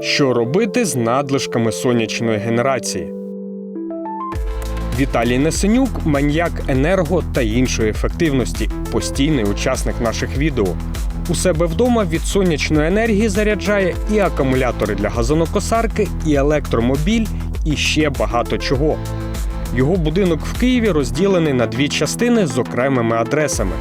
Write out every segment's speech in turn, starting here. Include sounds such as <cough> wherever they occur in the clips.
Що робити з надлишками сонячної генерації? Віталій Несенюк, маньяк енерго та іншої ефективності, постійний учасник наших відео. У себе вдома від сонячної енергії заряджає і акумулятори для газонокосарки, і електромобіль, і ще багато чого. Його будинок в Києві розділений на дві частини з окремими адресами.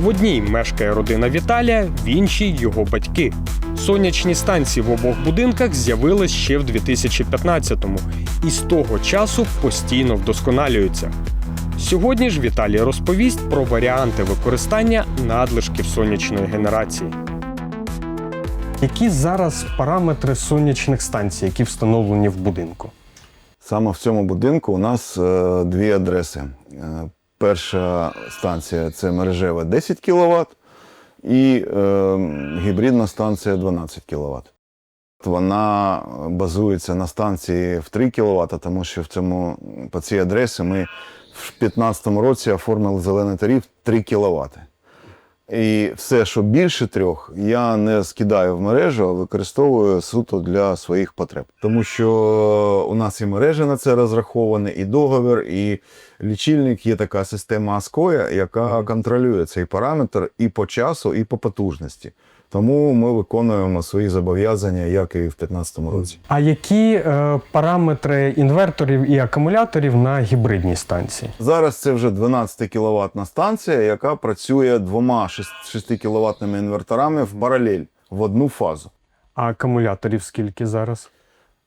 В одній мешкає родина Віталія, в іншій його батьки. Сонячні станції в обох будинках з'явились ще в 2015-му і з того часу постійно вдосконалюються. Сьогодні ж Віталій розповість про варіанти використання надлишків сонячної генерації. Які зараз параметри сонячних станцій, які встановлені в будинку? Саме в цьому будинку у нас е, дві адреси. Перша станція це мережева 10 кВт і е, гібридна станція 12 кВт. Вона базується на станції в 3 кВт, тому що в цьому, по цій адресі ми в 2015 році оформили зелений тариф 3 кВт. І все, що більше трьох, я не скидаю в мережу, а використовую суто для своїх потреб. Тому що у нас і мережа на це розрахована, і договір, і лічильник є така система Аскоя, яка контролює цей параметр і по часу, і по потужності. Тому ми виконуємо свої зобов'язання, як і в 2015 році. А які е, параметри інверторів і акумуляторів на гібридній станції? Зараз це вже 12 кВт станція, яка працює двома 6 кВт інверторами в паралель в одну фазу. А акумуляторів скільки зараз?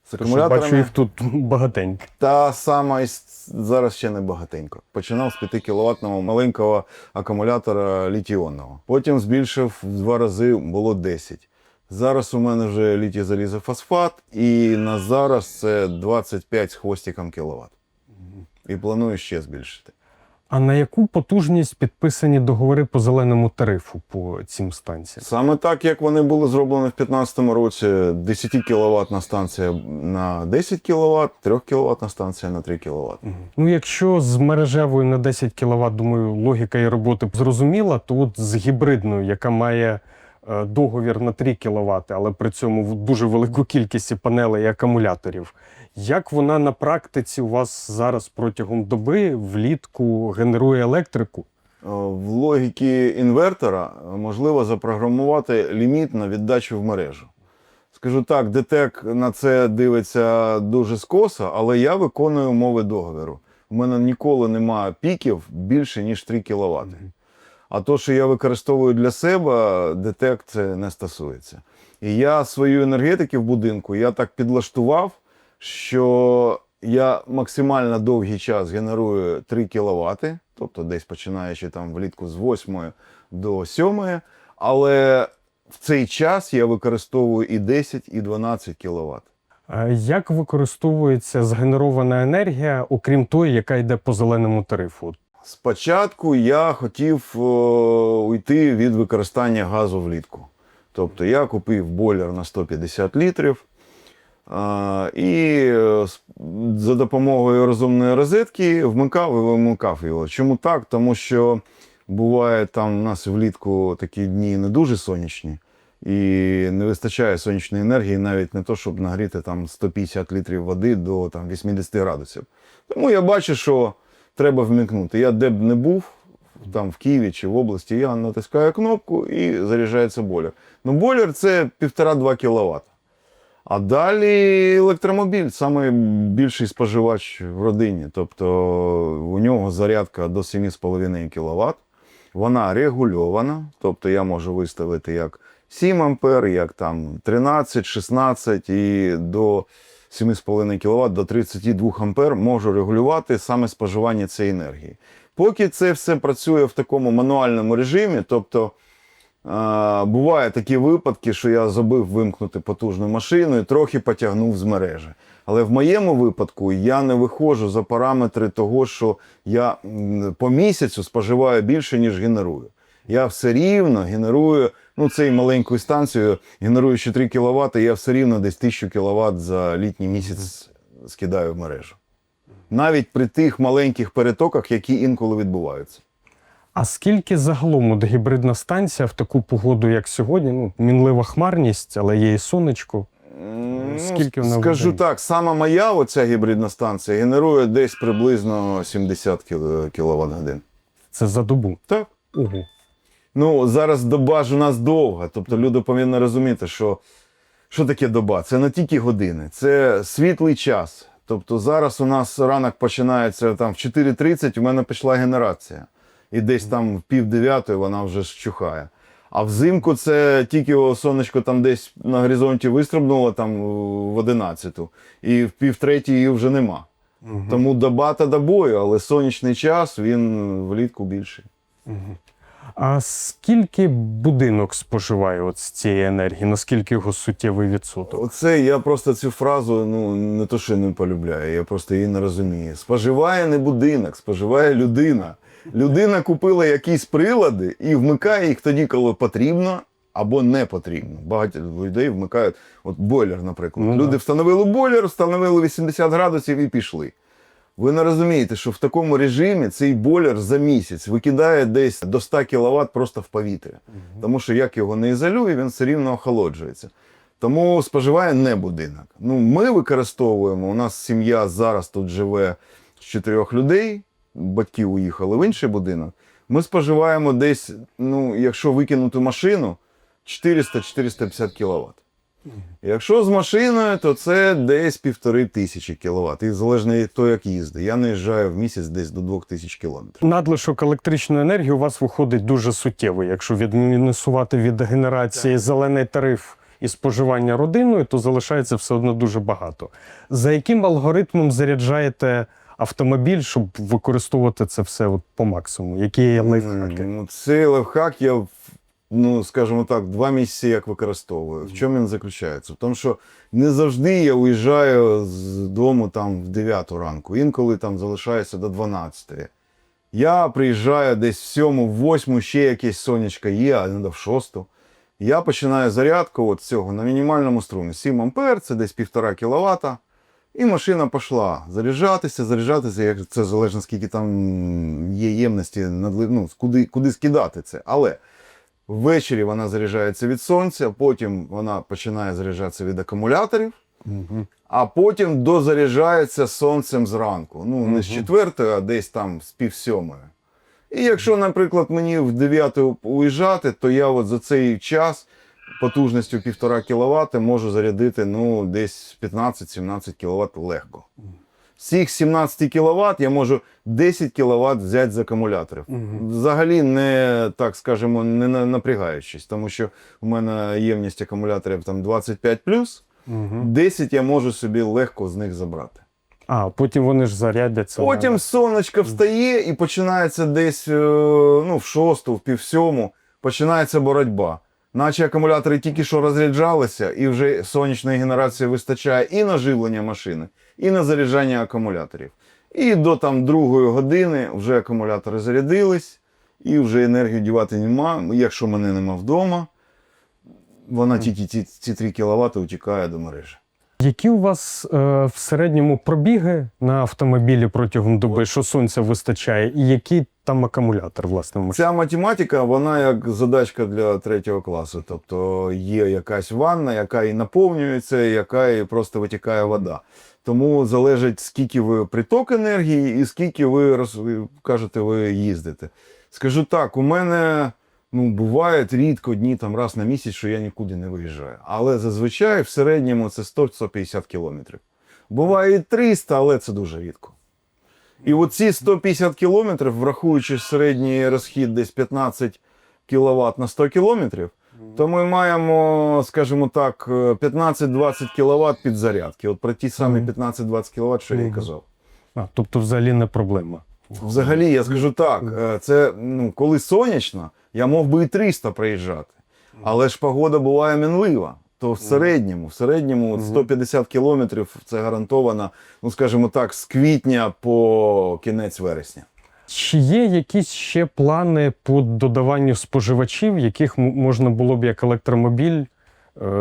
З Тому що Бачу їх тут <laughs> багатенько. та сама і с- зараз ще не багатенько. Починав з 5 кВт маленького акумулятора літіонного. Потім збільшив в два рази, було 10. Зараз у мене вже літій залізофосфат, і на зараз це 25 з хвостиком кВт. І планую ще збільшити. А на яку потужність підписані договори по зеленому тарифу по цим станціям? Саме так, як вони були зроблені в 2015 році, 10 кВт станція на 10 кВт, 3 кВт станція на 3 кВт. Ну, якщо з мережевою на 10 кВт, думаю, логіка і роботи зрозуміла, то от з гібридною, яка має е, договір на 3 кВт, але при цьому дуже велику кількість панелей і акумуляторів. Як вона на практиці у вас зараз протягом доби влітку генерує електрику? Е, В логіки інвертора е, можливо запрограмувати ліміт на віддачу в мережу. Скажу так, ДТЕК на це дивиться дуже скоса, але я виконую умови договору. У мене ніколи немає піків більше, ніж 3 кВт. А то, що я використовую для себе, ДТЕК це не стосується. І я свою енергетики в будинку я так підлаштував, що я максимально довгий час генерую 3 кВт, тобто десь починаючи там влітку з 8 до 7, але в цей час я використовую і 10, і 12 кВт. Е, Як використовується згенерована енергія, окрім тої, яка йде по зеленому тарифу? Спочатку я хотів е, уйти від використання газу влітку. Тобто я купив бойлер на 150 літрів. І е, за допомогою розумної розетки вмикав і вимикав його. Чому так? Тому що буває там у нас влітку такі дні не дуже сонячні, і не вистачає сонячної енергії, навіть не то, щоб нагріти там 150 літрів води до там, 80 градусів. Тому я бачу, що треба вмикнути. Я де б не був, там в Києві чи в області, я натискаю кнопку і заряджається бойлер. Ну, бойлер це 1,5-2 кВт. А далі електромобіль найбільший споживач в родині. Тобто у нього зарядка до 7,5 кВт. Вона регульована, тобто я можу виставити як 7 ампер, як там 13, 16 і до 7,5 кВт до 32 ампер можу регулювати саме споживання цієї енергії. Поки це все працює в такому мануальному режимі, тобто буває такі випадки, що я забив вимкнути потужну машину і трохи потягнув з мережі. Але в моєму випадку я не виходжу за параметри того, що я по місяцю споживаю більше, ніж генерую. Я все рівно генерую, ну цей маленькою станцією, генеруючи 3 кВт, я все рівно десь 1000 кВт за літній місяць скидаю в мережу. Навіть при тих маленьких перетоках, які інколи відбуваються. А скільки загалом от гібридна станція в таку погоду, як сьогодні? Ну, мінлива хмарність, але є і сонечко. Скільки вона Скажу день? так, сама моя оця гібридна станція генерує десь приблизно 70 кВт годин. Це за добу. Так. Ого. Ну, зараз доба ж у нас довга. Тобто люди повинні розуміти, що, що таке доба? Це не тільки години, це світлий час. Тобто зараз у нас ранок починається там в 4.30 у мене пішла генерація. І десь там в пів дев'ятої вона вже щухає. А взимку це тільки сонечко там десь на горизонті вистрибнуло там в 11 і в пів третій її вже нема. Тому доба та добою, але сонячний час він влітку більший. А скільки будинок споживає от з цієї енергії? Наскільки його суттєвий відсоток? Оце я просто цю фразу ну не то, що не полюбляю, я просто її не розумію. Споживає не будинок, споживає людина. Людина купила якісь прилади і вмикає їх тоді, коли потрібно або не потрібно. Багато людей вмикають, от бойлер, наприклад. Ну, Люди встановили бойлер, встановили 80 градусів і пішли. Ви не розумієте, що в такому режимі цей бойлер за місяць викидає десь до 100 кВт просто в повітря. Тому що як його не ізолює, він все рівно охолоджується. Тому споживає не будинок. Ну, ми використовуємо. У нас сім'я зараз тут живе з чотирьох людей. Батьки уїхали в інший будинок. Ми споживаємо десь, ну, якщо викинути машину, 400-450 кВт. Якщо з машиною, то це десь півтори тисячі кВт. І залежно від того, як їздить. Я наїжджаю в місяць десь до 2000 кілометрів. Надлишок електричної енергії у вас виходить дуже суттєвий. Якщо відмінусувати від генерації зелений тариф і споживання родиною, то залишається все одно дуже багато. За яким алгоритмом заряджаєте автомобіль, щоб використовувати це все от по максимуму? Які є лайфхаки? Ну, цей лайфхак я, ну, скажімо так, два місяці як використовую. В чому він заключається? В тому, що не завжди я уїжджаю з дому там в 9 ранку, інколи там залишаюся до 12. Я приїжджаю десь в 7, в 8, ще якесь сонечко є, а не в 6. Я починаю зарядку от цього на мінімальному струмі. 7 ампер, це десь 1,5 кВт. І машина пішла заряджатися, заряджатися, як це залежно скільки там є ємності, ну, куди, куди скидати це. Але ввечері вона заряджається від сонця, потім вона починає заряджатися від акумуляторів, а потім дозаряджається сонцем зранку. Ну, не з четвертої, а десь там з пів сьомої. І якщо, наприклад, мені в 9 уїжджати, то я от за цей час потужністю 1,5 кВт можу зарядити ну, десь 15-17 кВт легко. З цих 17 кВт я можу 10 кВт взяти з акумуляторів. Взагалі не так скажемо, не напрягаючись, тому що у мене ємність акумуляторів там 25 10 я можу собі легко з них забрати. А потім вони ж зарядяться. Потім сонечко встає і починається десь е, ну, в шосту, в півсьому, починається боротьба. Наче акумулятори тільки що розряджалися, і вже сонячної генерації вистачає і на живлення машини, і на заряджання акумуляторів. І до там другої години вже акумулятори зарядились, і вже енергію дівати нема. Якщо мене нема вдома, вона тільки ці, ці 3 кВт утікає до мережі. Які у вас е, в середньому пробіги на автомобілі протягом доби, що сонця вистачає, і який там акумулятор, власне, в машині? Ця математика, вона як задачка для третього класу. Тобто є якась ванна, яка і наповнюється, яка і просто витікає вода. Тому залежить, скільки ви приток енергії і скільки ви роз... кажете, ви їздите. Скажу так, у мене ну, бувають рідко дні там раз на місяць, що я нікуди не виїжджаю. Але зазвичай в середньому це 100-150 кілометрів. Буває і 300, але це дуже рідко. І оці 150 кілометрів, врахуючи середній розхід десь 15 кВт на 100 кілометрів, то ми маємо, скажімо так, 15-20 кВт підзарядки. От про ті самі 15-20 кВт, що я Мгм. казав. А, тобто, взагалі не проблема. Взагалі, я скажу так, е, це ну, коли сонячно, я мов би і 300 проїжджати. Але ж погода буває мінлива. То в середньому, в середньому от 150 кілометрів це гарантовано, ну скажімо так, з квітня по кінець вересня. Чи є якісь ще плани по додаванню споживачів, яких можна було б як електромобіль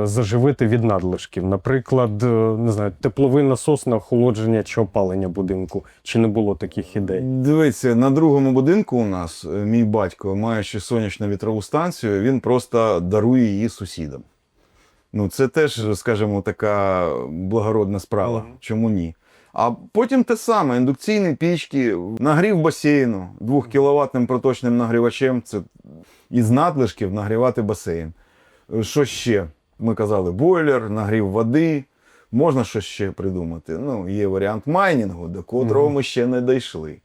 заживити від надлишків? Наприклад, е, не знаю, тепловий насос на охолодження чи опалення будинку? Чи не було таких ідей? Дивіться, на другому будинку у нас е, мій батько, маючи сонячну вітрову станцію, він просто дарує її сусідам. Ну, це теж, скажімо, така благородна справа. Мгм. Чому ні? А потім те саме: індукційні пічки, нагрів басейну 2 кіловатним проточним нагрівачем. Це із надлишків нагрівати басейн. Що ще? Ми казали, бойлер, нагрів води. Можна щось ще придумати. Ну, є варіант майнінгу, до котрого ми ще не дійшли.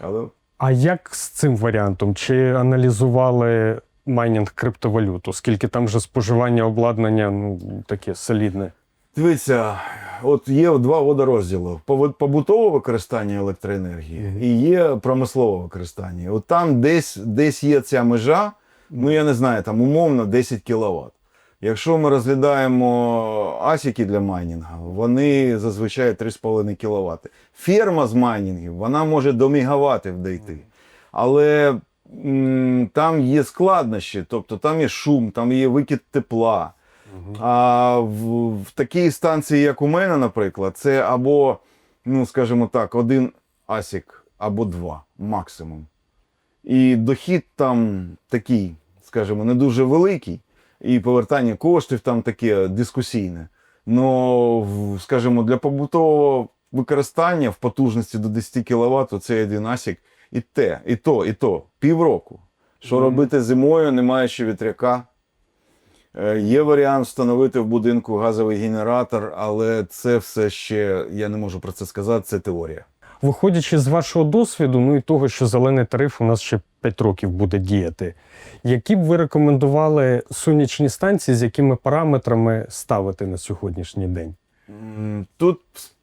Але А як з цим варіантом? Чи аналізували майнінг криптовалюту? Скільки там вже споживання обладнання ну, таке солідне? Дивіться, от є два водорозділи: побутове використання електроенергії і є промислове використання. От там десь, десь є ця межа, ну я не знаю, там умовно 10 кВт. Якщо ми розглядаємо асіки для майнінгу, вони зазвичай 3,5 кВт. Ферма з майнінгів вона може до мегаваттів дійти. Але м, там є складнощі, тобто там є шум, там є викид тепла. А в, в такій станції, як у мене, наприклад, це або, ну скажімо так, один асік, або два максимум. І дохід там такий, скажімо, не дуже великий, і повертання коштів там таке дискусійне. В- скажімо, для побутового використання в потужності до 10 кВт цей один асік і те, і то, і то, півроку. Що Мгм. робити зимою, не маючи вітряка? Е, Є варіант встановити в будинку газовий генератор, але це все ще я не можу про це сказати. Це теорія. Виходячи з вашого досвіду, ну і того, що зелений тариф у нас ще 5 років буде діяти, які б ви рекомендували сонячні станції, з якими параметрами ставити на сьогоднішній день? Тут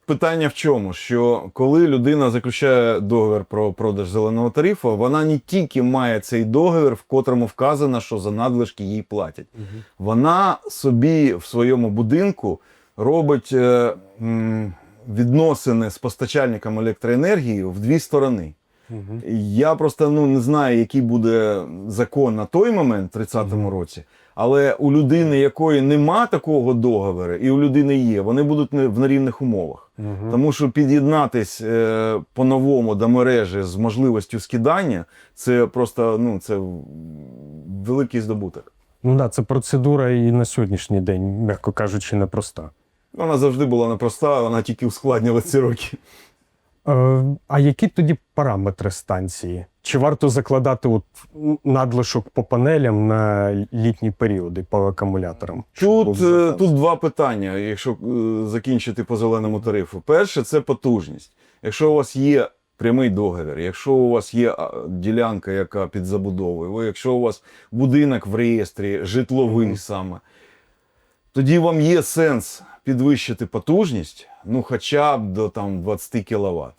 питання в чому? Що коли людина заключає договір про продаж зеленого тарифу, вона не тільки має цей договір, в котрому вказано, що за надлишки їй платять. Вона собі в своєму будинку робить е, м, відносини з постачальником електроенергії в дві сторони. Я просто ну, не знаю, який буде закон на той момент, в 30-му році. Але у людини, якої нема такого договору, і у людини є, вони будуть в нерівних умовах. Тому що під'єднатись е, по-новому до мережі з можливістю скидання, це просто ну, це великий здобуток. Ну да, це процедура і на сьогоднішній день, м'яко кажучи, непроста. Вона завжди була непроста, вона тільки ускладнила ці роки. Е, а які тоді параметри станції? Чи варто закладати от надлишок по панелям на літні періоди по акумуляторам? Тут, е, тут два питання, якщо е, закінчити по зеленому тарифу. Перше, це потужність. Якщо у вас є прямий договір, якщо у вас є ділянка, яка під забудовою, якщо у вас будинок в реєстрі, житловий саме, тоді вам є сенс підвищити потужність, ну хоча б до там, 20 кВт.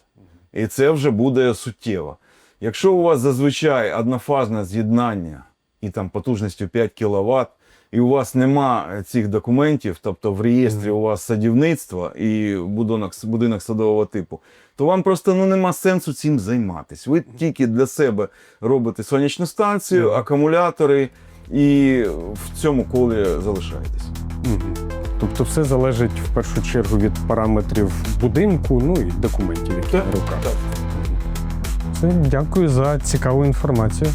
І це вже буде суттєво. Якщо у вас зазвичай однофазне з'єднання і там потужністю 5 кВт, і у вас нема цих документів, тобто в реєстрі у вас садівництво і будинок, будинок садового типу, то вам просто ну, нема сенсу цим займатися. Ви тільки для себе робите сонячну станцію, акумулятори і в цьому колі залишаєтесь. Тобто все залежить в першу чергу від параметрів будинку, ну і документів, які Так, на руках. так. Дякую за цікаву інформацію.